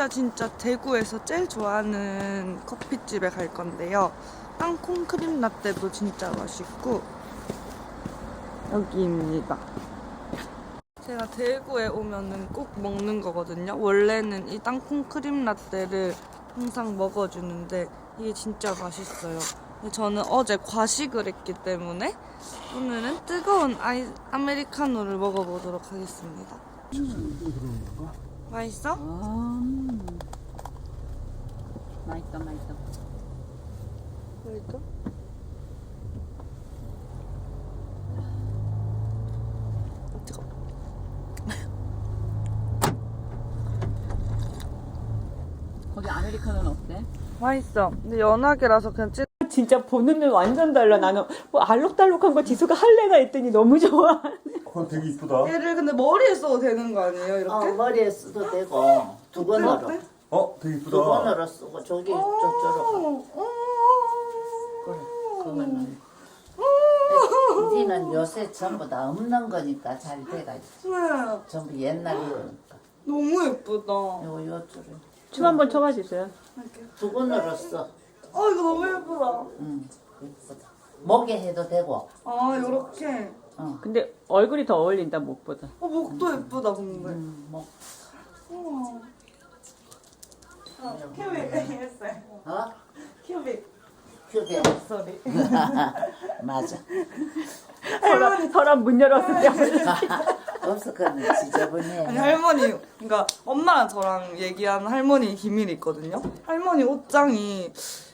진짜 진짜 대구에서 제일 좋아하는 커피집에 갈 건데요. 땅콩 크림 라떼도 진짜 맛있고 여기입니다. 제가 대구에 오면은 꼭 먹는 거거든요. 원래는 이 땅콩 크림 라떼를 항상 먹어주는데 이게 진짜 맛있어요. 저는 어제 과식을 했기 때문에 오늘은 뜨거운 아이, 아메리카노를 먹어보도록 하겠습니다. 맛있어? 아, 맛있다, 맛있다. 맛있어? 뜨거. 거기 아메리카노는 어때? 맛있어. 근데 연하게라서 그냥 찐. 진짜 보는 눈 완전 달라. 나는 뭐 알록달록한 거 지수가 할래나 했더니 너무 좋아. 그건 되게 이쁘다. 얘를 근데 머리에 써도 되는 거 아니에요? 어, 이렇게? 머리에 써도 되고 두 번으로 어때? 어, 되게 이쁘다. 두 번으로 쓰고 저기 저쪽으로 어, 그래 그거는 이제는 요새 전부 다 없는 거니까 잘 돼가지고 네. 전부 옛날 거니까 너무 예쁘다. 요 요줄을 춤 한번 춰봐 주세요. 두 번으로 써. 어 이거 너무 예쁘다. 응, 이쁘다. 목에 해도 되고. 아 요렇게. 어, 근데 얼굴이 더 어울린다 목보다. 어 목도 예쁘다 근데. 음, 목. 우와. 어, 큐빅 했어요. 어? 큐빅 큐빅. 소리. 맞아. 혈압, 혈압 문 열었을 때. 없어 그는 지저분해. 아니 할머니, 그러니까 엄마랑 저랑 얘기한 할머니 기밀이 있거든요. 할머니 옷장이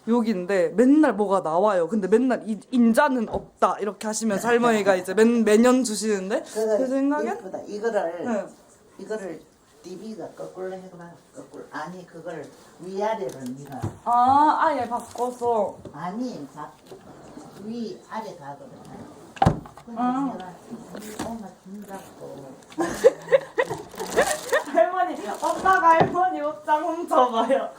여기인데 맨날 뭐가 나와요. 근데 맨날 이, 인자는 없다 이렇게 하시면서 할머니가 이제 매, 매년 주시는데 제 생각엔 이쁘다. 이거를 네. 이거를 DB가 거꾸로 해봐. 거꾸로 아니 그걸 위아래로 네가 아 아예 바꿔서 아니 자, 위 아래 가거든. 아. 이 엄마 준다고 할머니 엄마가 훔쳐가요.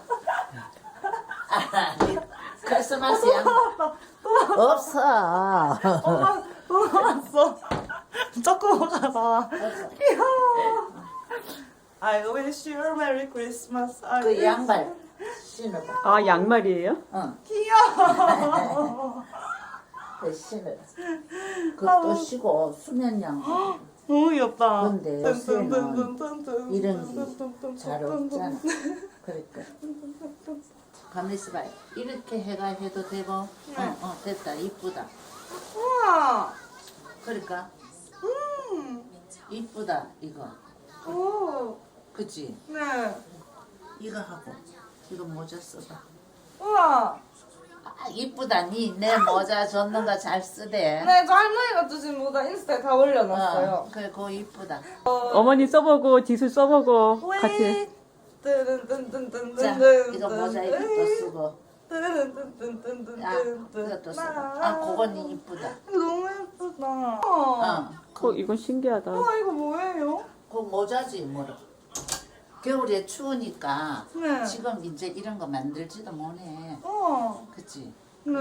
아니 크리스마스야 없어. 엄마 또 나왔어. 조금 가다. 귀여워. I wish you a merry Christmas. I 그 wish- 양말 신어봐. 아 양말이에요? 응, 귀여워. 그 신어봐. 그것도 쉬고 수면 양말. 너무 귀엽다. 근데 요새는 이런 게잘 없잖아. 그러니까 가만 있어봐. 이렇게 해가 해도 되고, 어, 어 됐다 이쁘다. 우와. 그러니까 음. 이쁘다 이거. 오. 그치? 네. 이거 하고 이거 모자 써봐. 우와. 아 이쁘다 니 내 모자 줬는가 잘 쓰대. 네, 저 할머니가 주신 모자 인스타에 다 올려놨어요. 어, 그래 그거 이쁘다. 어머니 써보고 지수 써보고 같이. 자 이거 모자 이것도 쓰고. 뜨는뜬뜬뜬뜬뜬. 아 이것도 써봐. 아 그건 이쁘다. 너무 예쁘다. 어. 어. 어 이건 신기하다. 우와, 이거 뭐예요? 그 모자지 뭐로. 겨울에 추우니까 네. 지금 이제 이런 거 만들지도 못해. 어. 그치? 네.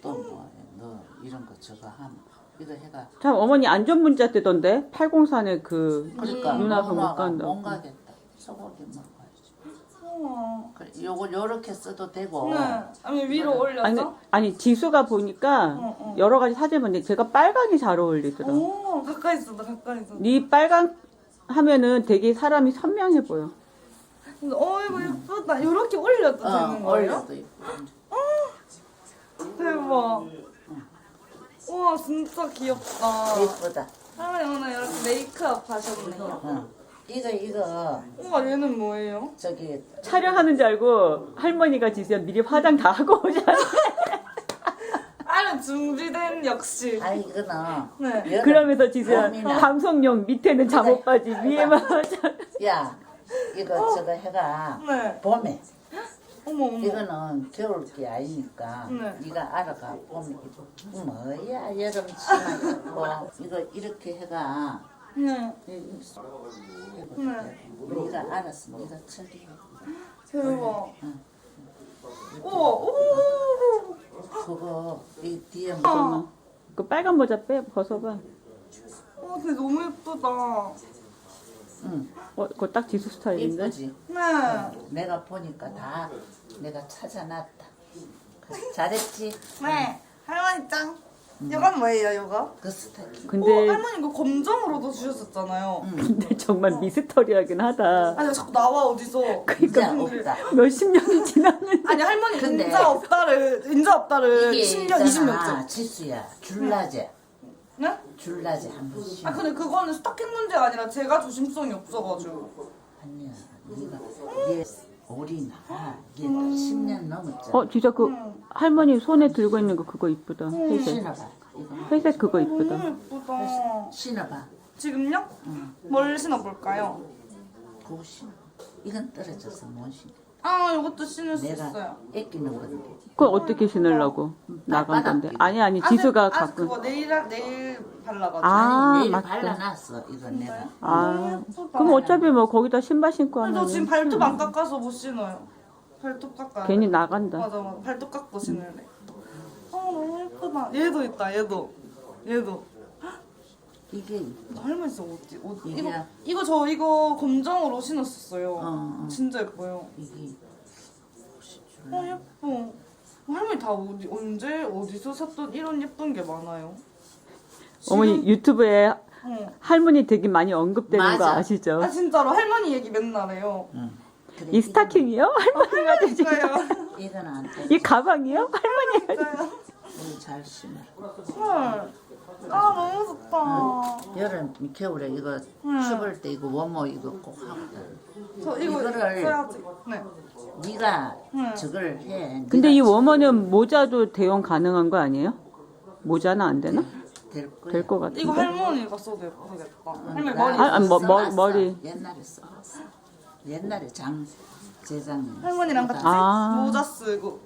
또뭐 너 이런 거 저거 함 이거 해가 참 어머니 안전 문자 뜨던데 804에 그 그러니까 누나가 못 간다고. 못 가겠다. 소고기 먹어야지. 우와. 그래 요거 요렇게 써도 되고. 네. 아니, 위로 올려서? 아니 아니 지수가 보니까 어, 어. 여러 가지 사진 봤는데 제가 빨강이 잘 어울리더라. 오, 가까이 있어도 가까이 있어도. 네 빨강 하면은 되게 사람이 선명해 보여. 어 이거 예쁘다. 이렇게 올려도 되는 어, 거예요? 얼려도 이쁘. 대박. 우와 진짜 귀엽다. 이쁘다. 할머니 오늘 이렇게 메이크업 하셨네요. 어. 이거 이거 우와 얘는 뭐예요? 저기 촬영하는 줄 알고 할머니가 지수야 미리 화장 다 하고 오잖아. 아니 준비된 역시. 아 이거는 네. 그러면서 지수야. 방송용 밑에는 잠옷 바지 위에만 화장. 야 이거 저거 해가 네. 봄에 어머 어머. 이거는 겨울 게 아니니까 네. 네가 알아가 봄에 입어. 뭐야 여름 치마 입고 이거 이렇게 해가 네. 네. 네가 알았어 네가 처리해. 대박. 우 와 오. 그거 이 뒤에 뭐 어. 그 빨간 모자 빼 벗어봐. 어 근데 너무 예쁘다. 응. 어, 그거 딱 지수 스타일인데? 이쁘지? 네. 내가 보니까 다 내가 찾아놨다. 잘했지? 네. 할머니 짱. 이건 뭐예요, 이거? 그 스타일. 어, 근데 할머니 이거 검정으로도 주셨었잖아요. 근데 정말 미스터리하긴 하다. 아니 자꾸 나와 어디서? 진짜 없다. 몇십 년이 지났는데 아니 할머니 근데- 인자 없다를 인자 없다를 이게 10년 20년째. 있잖아, 치수야. 줄라제. 네? 줄라제 한 번씩. 아 근데 그거는 스타킹 문제가 아니라 제가 조심성이 없어가지고. 아니야. 네가 얘 올이 나가. 얘 10년 넘었잖아. 어 진짜 그 할머니 손에 들고 있는 거 그거 이쁘다. 회색. 신어봐. 이거 회색 그거 이쁘다. 너무 예쁘다. 신어봐. 지금요? 뭘 신어볼까요? 그거 신어. 이건 떨어져서 못 신어. 아 이것도 신을 수 내가 있어요. 애끼는 건데. 그걸 어떻게 신으려고 나간 건데? 아니 아니 아직- 지수가 아직 갖고. 그거 내일 내일 발라가지고. 아, 내일 맞다. 발라놨어. 이건 내가. 아 그럼 어차피 뭐 거기다 신발 신고 아니, 저 하면 지금 발톱 안 깎아서 못 신어요. 발톱 깎아야 괜히 돼. 나간다. 맞아 맞아. 발톱 깎고 신을래. 아 너무 예쁘다. 얘도 있다. 얘도. 얘도. 이게 나 할머니 진짜 어디 어디 이게- 이거 이거 저 이거 검정으로 신었었어요. 어, 어. 진짜 예뻐요. 이게 어 예뻐. 할머니 다 어디 언제 어디서 샀던 이런 예쁜 게 많아요. 어머니 유튜브에 어. 할머니 되게 많이 언급되는 거 맞아. 아시죠? 아 진짜로 할머니 얘기 맨날 해요. 응. 그래, 이 스타킹이요? 할머니가 되지. 진짜요. 이건 안 돼. 이 가방이요? 할머니. 진짜요. 우리 잘 신어. 헐. 아 너무 좋다. 여름 겨울에 이거 응. 추울 때 이거 원모 이거 꼭 하고. 저 이거 이거를- 써야지. 네. 네가 응. 저걸 해. 근데 이 워머는 모자도 대용 가능한 거 아니에요? 모자는 안 되나? 될 거야. 될것 같은데. 이거 할머니가 써도 예쁘겠다. 할머니 나 머리. 아, 아, 뭐, 머-. 머리. 옛날에 써봤어. 옛날에 장 재작년 할머니랑 같이 아. 모자 쓰고.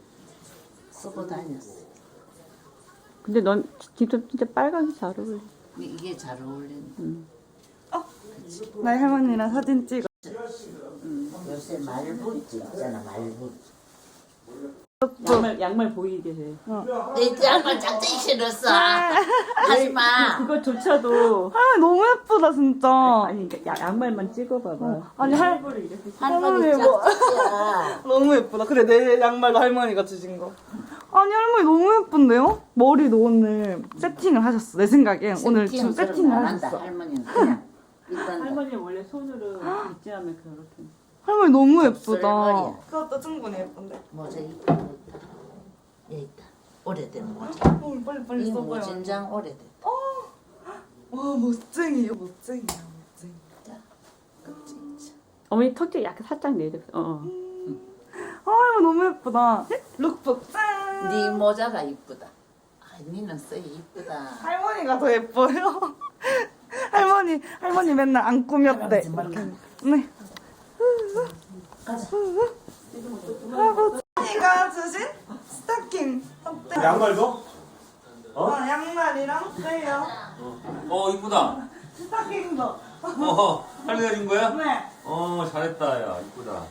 쓰고 다녔어. 근데 넌 진짜 진짜 빨강이 잘 어울려. 이- 이게 잘 어울리는. 나 할머니랑 사진 찍어. 요새 말붙지 있잖아 말붙. 양말 양말 보이게 해. 내 양말 작정이 신었어. 하지 마. 그거조차도 아 너무 예쁘다 진짜. 아니 그러니까 야- 양말만 찍어봐봐. 아니 할 이렇게 할머니 할머니 뭐-. 너무 예쁘다. 그래 내 양말도 할머니가 주신 거. 아니 할머니 너무 예쁜데요? 머리도 오늘 세팅을 하셨어. 내 생각엔 오늘 지금 세팅을. 하셨어. 할머니는 그냥 일단 할머니 원래 손으로 있지하면 그렇게. 할머니 너무. 예쁘다. 그것도 충분히 예쁜데. 모자 이쁘다. 여기 있다. 오래된 모자. 어, 빨리 빨리 이 써봐요. 모진장 오래됐다. 와 멋쟁이요 멋쟁이야 멋쟁이. 그치? 어머니 턱째 약간 살짝 내렸어. 어. 아 할머니 너무 예쁘다. 룩북 짠. 네 모자가 이쁘다. 아, 니는 써 이쁘다. 할머니가 더 예뻐요. 할머니 할머니 맨날 안 꾸몄대. 네. 할머니가 주신 스타킹 어때? 양말도? 어, 양말이랑 세요. 어 이쁘다. 스타킹도. 어 할머니가 준 거야? 네. 어 잘했다 야 이쁘다.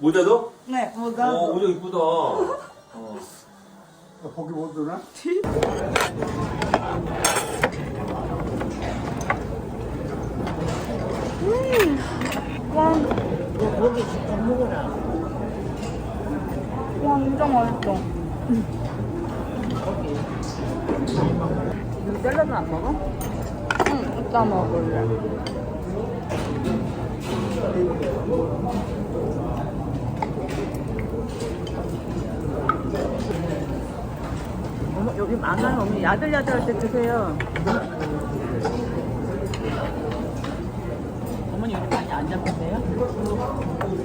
모자도? 네어 모자도. 모자 이쁘다. 어. 거기 못 드나? 고기 진짜 먹어라. 완전 맛있어. 샐러드 안 먹어? 응, 이따 먹을래. 여기 많아요. 어머니 야들야들할 때 드세요. 어머니 요즘 많이 안 잡으세요?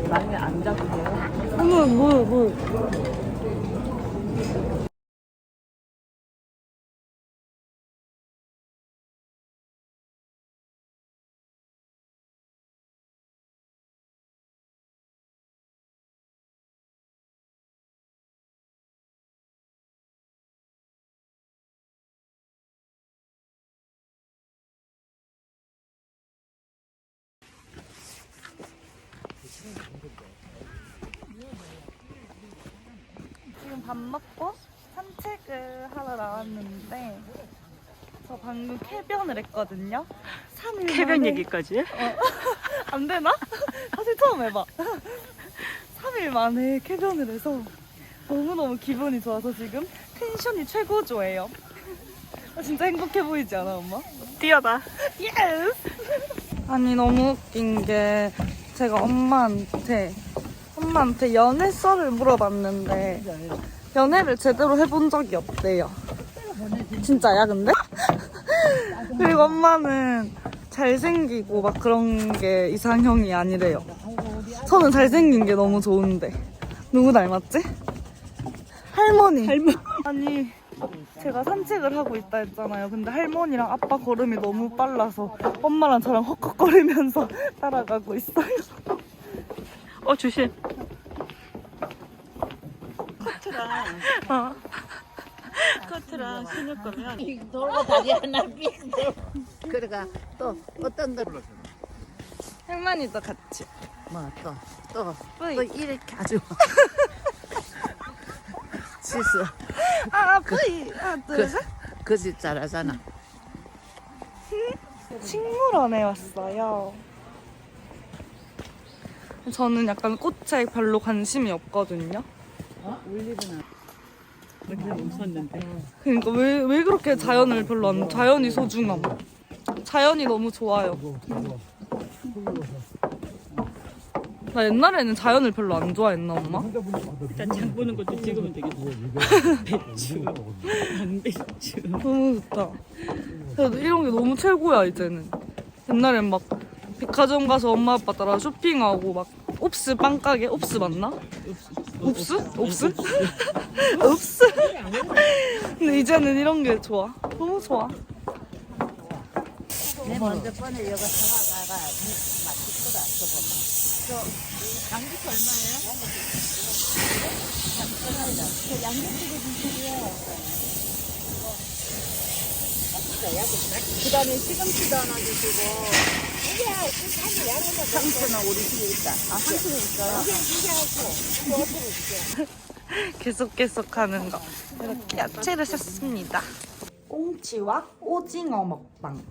많이 안 잡으세요? 어머, 뭐, 뭐. 밥 먹고 산책을 하러 나왔는데 저 방금 쾌변을 했거든요. 3일 쾌변 만에 얘기까지 해? 안 되나? 다시 처음 해봐. 3일 만에 쾌변을 해서 너무너무 기분이 좋아서 지금 텐션이 최고조예요. 아, 진짜 행복해 보이지 않아, 엄마? 뛰어다. 예스! 아니, 너무 웃긴 게 제가 엄마한테 엄마한테 연애 썰을 물어봤는데 연애를 제대로 해본 적이 없대요. 진짜야, 근데? 그리고 엄마는 잘생기고 막 그런 게 이상형이 아니래요. 저는 잘생긴 게 너무 좋은데. 누구 닮았지? 할머니. 할머니. 아니, 제가 산책을 하고 있다 했잖아요. 근데 할머니랑 아빠 걸음이 너무 빨라서 엄마랑 저랑 헉헉거리면서 따라가고 있어요. 어 조심. 어. 커트랑 신을 거면 빙 돌고 다리 하나 빙 돌고. 그러가 또 어떤 거? 할머니도 같이. 뭐또또 또, 뿌이. 또 이렇게 아주 실수 아, 뿌이. 둘, 그, 셋. 그집 잘하잖아. 식물원에 왔어요. 저는 약간 꽃에 별로 관심이 없거든요. 맨날 웃었는데. 그러니까 왜, 왜 그렇게 자연을 별로 안, 자연이 소중함. 자연이 너무 좋아요. 나 옛날에는 자연을 별로 안 좋아했나, 엄마? 일단 장 보는 것도 찍으면 되겠어. 배추, 양배추. 너무 좋다. 그래도 이런 게 너무 최고야, 이제는. 옛날엔 막 백화점 가서 엄마 아빠 따라 쇼핑하고 막 옵스 빵가게? 옵스 맞나? 옵스? 옵스? 옵스? 근데 이제는 이런 게 좋아. 너무 좋아. 내 먼저 번에 이거 사가다가 맛있더라 저거. 저 양배추 얼마예요? 그 다음에 시금치도 하나 주시고. 상추나 우리 집에 있다. 아 상추는 있어요? 계속 계속 하는 거. 이렇게 야채를 샀습니다. 꽁치와 오징어 먹방.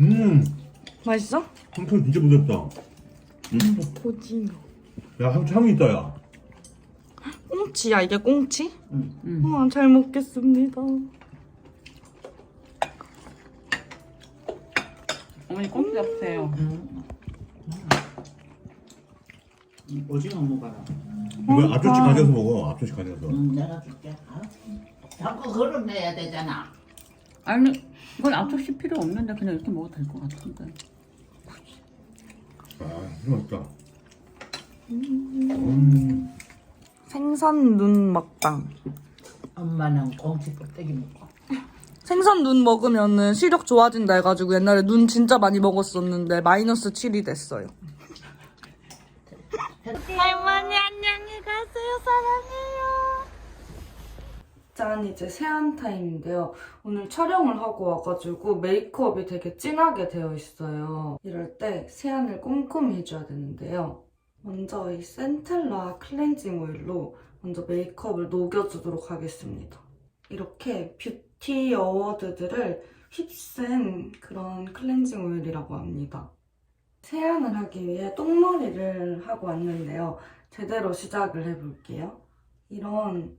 음, 맛있어? 상추 진짜 부드럽다. 음. 오징어. 야, 상추 향이 있다, 야. 꽁치야 이게 꽁치? 응. 어, 잘 먹겠습니다. 어머니 꽁치 잡으세요. 오징어 먹어라. 이거 앞접시 가져서 먹어, 앞접시 가져서. 응, 내가 줄게. 아? 자꾸 그릇 내야 되잖아. 아니 이건 앞접시 필요 없는데 그냥 이렇게 먹어도 될 것 같은데. 아, 이거 맛있다. 음, 생선 눈 먹방. 엄마는 꽁치 껍데기 먹고. 생선 눈 먹으면은 시력 좋아진다 해가지고 옛날에 눈 진짜 많이 먹었었는데 마이너스 7이 됐어요. 할머니 안녕히 가세요. 사랑해요. 짠 이제 세안 타임인데요. 오늘 촬영을 하고 와가지고 메이크업이 되게 진하게 되어 있어요. 이럴 때 세안을 꼼꼼히 해줘야 되는데요. 먼저 이 센텔라 클렌징 오일로 먼저 메이크업을 녹여주도록 하겠습니다. 이렇게 뷰티 어워드들을 휩쓴 그런 클렌징 오일이라고 합니다. 세안을 하기 위해 똥머리를 하고 왔는데요. 제대로 시작을 해볼게요. 이런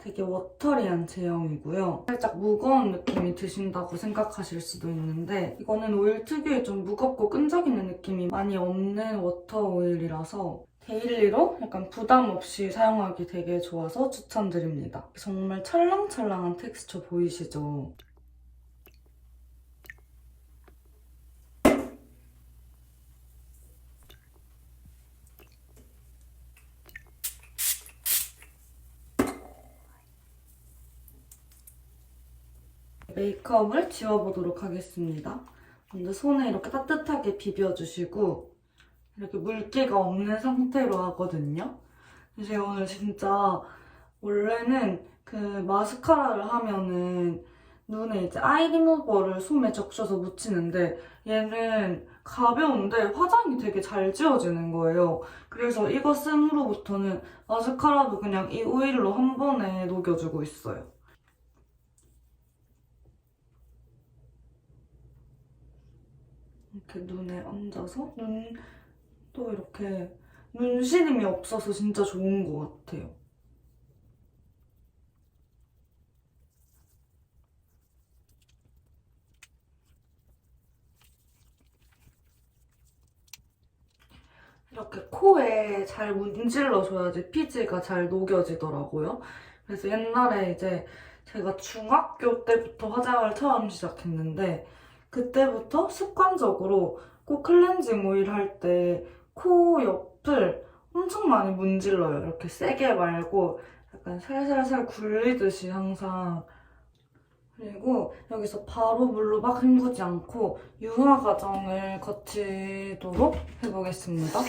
되게 워터리한 제형이고요. 살짝 무거운 느낌이 드신다고 생각하실 수도 있는데 이거는 오일 특유의 좀 무겁고 끈적이는 느낌이 많이 없는 워터 오일이라서 데일리로 약간 부담 없이 사용하기 되게 좋아서 추천드립니다. 정말 찰랑찰랑한 텍스처 보이시죠? 메이크업을 지워보도록 하겠습니다. 먼저 손에 이렇게 따뜻하게 비벼주시고 이렇게 물기가 없는 상태로 하거든요. 제가 오늘 진짜 원래는 그 마스카라를 하면은 눈에 이제 아이 리무버를 솜에 적셔서 묻히는데 얘는 가벼운데 화장이 되게 잘 지워지는 거예요. 그래서 이거 쓴 후로부터는 마스카라도 그냥 이 오일로 한 번에 녹여주고 있어요. 이렇게 눈에 얹어서 눈도 이렇게 눈 시림이 없어서 진짜 좋은 것 같아요. 이렇게 코에 잘 문질러줘야지 피지가 잘 녹여지더라고요. 그래서 옛날에 이제 제가 중학교 때부터 화장을 처음 시작했는데 그때부터 습관적으로 코 클렌징 오일 할 때 코 옆을 엄청 많이 문질러요. 이렇게 세게 말고 약간 살살살 굴리듯이 항상 그리고 여기서 바로 물로 막 헹구지 않고 유화 과정을 거치도록 해보겠습니다.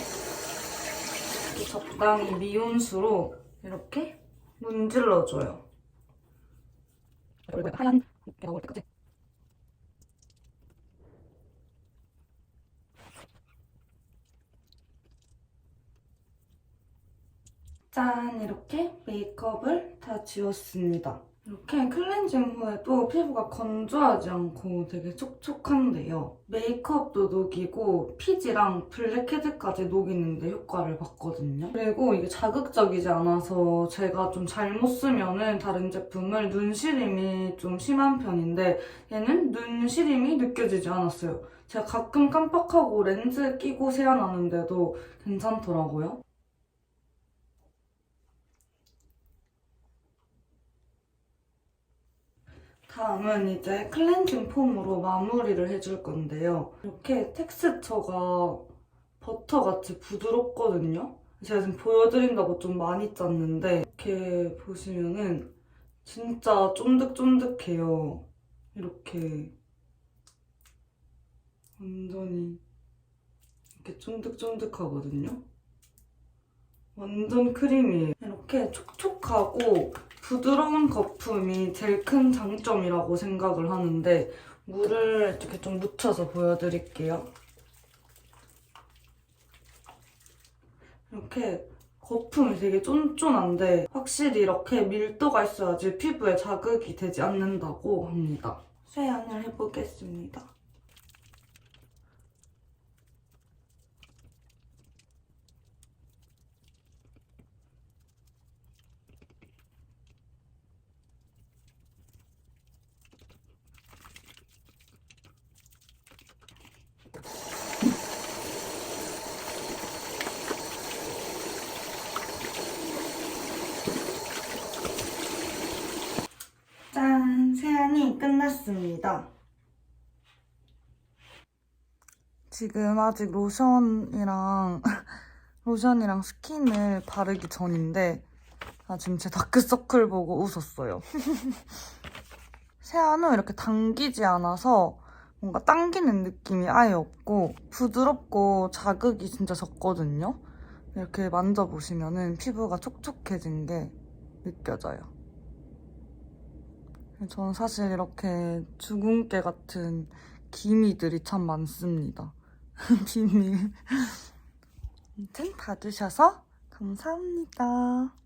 적당히 미온수로 이렇게 문질러줘요. 하얀 게 나올 때까지. 짠! 이렇게 메이크업을 다 지웠습니다. 이렇게 클렌징 후에도 피부가 건조하지 않고 되게 촉촉한데요. 메이크업도 녹이고 피지랑 블랙헤드까지 녹이는데 효과를 봤거든요. 그리고 이게 자극적이지 않아서 제가 좀 잘못 쓰면은 다른 제품을 눈시림이 좀 심한 편인데 얘는 눈시림이 느껴지지 않았어요. 제가 가끔 깜빡하고 렌즈 끼고 세안하는데도 괜찮더라고요. 다음은 이제 클렌징 폼으로 마무리를 해줄 건데요. 이렇게 텍스처가 버터같이 부드럽거든요. 제가 지금 보여드린다고 좀 많이 짰는데 이렇게 보시면은 진짜 쫀득쫀득해요. 이렇게 완전히 이렇게 쫀득쫀득하거든요. 완전 크림이에요. 이렇게 촉촉하고 부드러운 거품이 제일 큰 장점이라고 생각을 하는데 물을 이렇게 좀 묻혀서 보여드릴게요. 이렇게 거품이 되게 쫀쫀한데 확실히 이렇게 밀도가 있어야지 피부에 자극이 되지 않는다고 합니다. 세안을 해보겠습니다. 짠! 세안이 끝났습니다. 지금 아직 로션이랑 로션이랑 스킨을 바르기 전인데 아 지금 제 다크서클 보고 웃었어요. 세안 후 이렇게 당기지 않아서 뭔가 당기는 느낌이 아예 없고 부드럽고 자극이 진짜 적거든요. 이렇게 만져보시면은 피부가 촉촉해진 게 느껴져요. 저는 사실 이렇게 주근깨 같은 기미들이 참 많습니다. 비밀. 아무튼 봐주셔서 감사합니다.